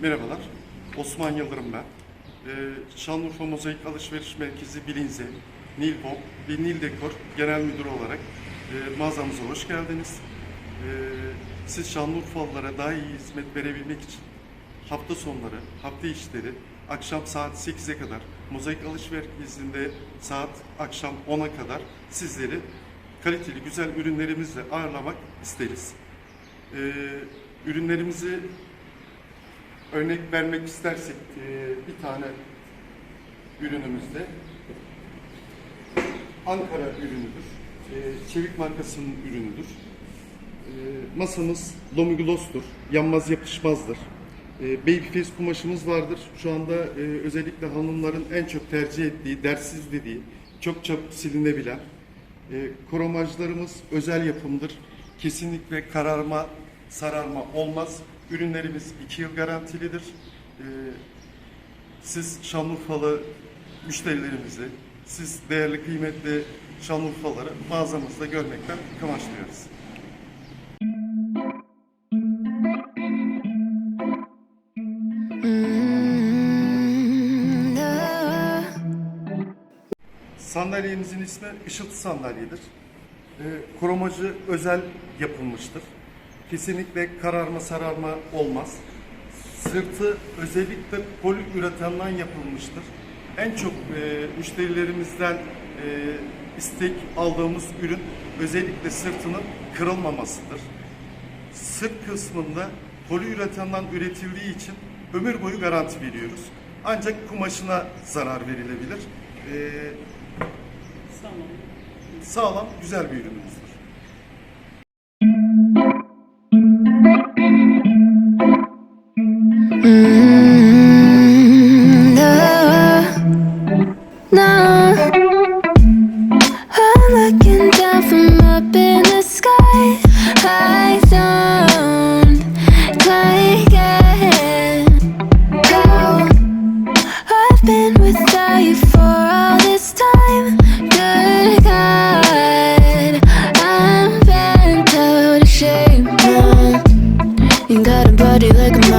Merhabalar, Osman Yıldırım ben. Ee, Şanlıurfa Mozaik Alışveriş Merkezi Bilinze, Nilbom ve Nil Dekor Genel Müdürü olarak e, mağazamıza hoş geldiniz. E, siz Şanlıurfalılara daha iyi hizmet verebilmek için hafta sonları, hafta işleri akşam saat 8'e kadar Mozaik Alışveriş Merkezi'nde saat akşam 10'a kadar sizleri kaliteli güzel ürünlerimizle ağırlamak isteriz. Ee, ürünlerimizi örnek vermek istersek e, bir tane ürünümüzde Ankara ürünüdür. E, Çevik markasının ürünüdür. E, masamız Lomigloss'tur. Yanmaz yapışmazdır. E, Babyface kumaşımız vardır. Şu anda e, özellikle hanımların en çok tercih ettiği, dersiz dediği, çok çabuk silinebilen e, kromajlarımız özel yapımdır. Kesinlikle kararma, sararma olmaz. Ürünlerimiz 2 yıl garantilidir. E, siz Şanlıurfalı müşterilerimizi, siz değerli kıymetli Şanlıurfalıları mağazamızda görmekten kamaşlıyoruz. Sandalyemizin ismi ışıltı sandalyedir. E, kromajı özel yapılmıştır. Kesinlikle kararma sararma olmaz. Sırtı özellikle poliüretandan yapılmıştır. En çok e, müşterilerimizden e, istek aldığımız ürün özellikle sırtının kırılmamasıdır. Sırt kısmında poliüretandan üretildiği için ömür boyu garanti veriyoruz. Ancak kumaşına zarar verilebilir. E, sağlam, güzel bir ürünümüzdür. Mm, ah. Nah. I'm body like me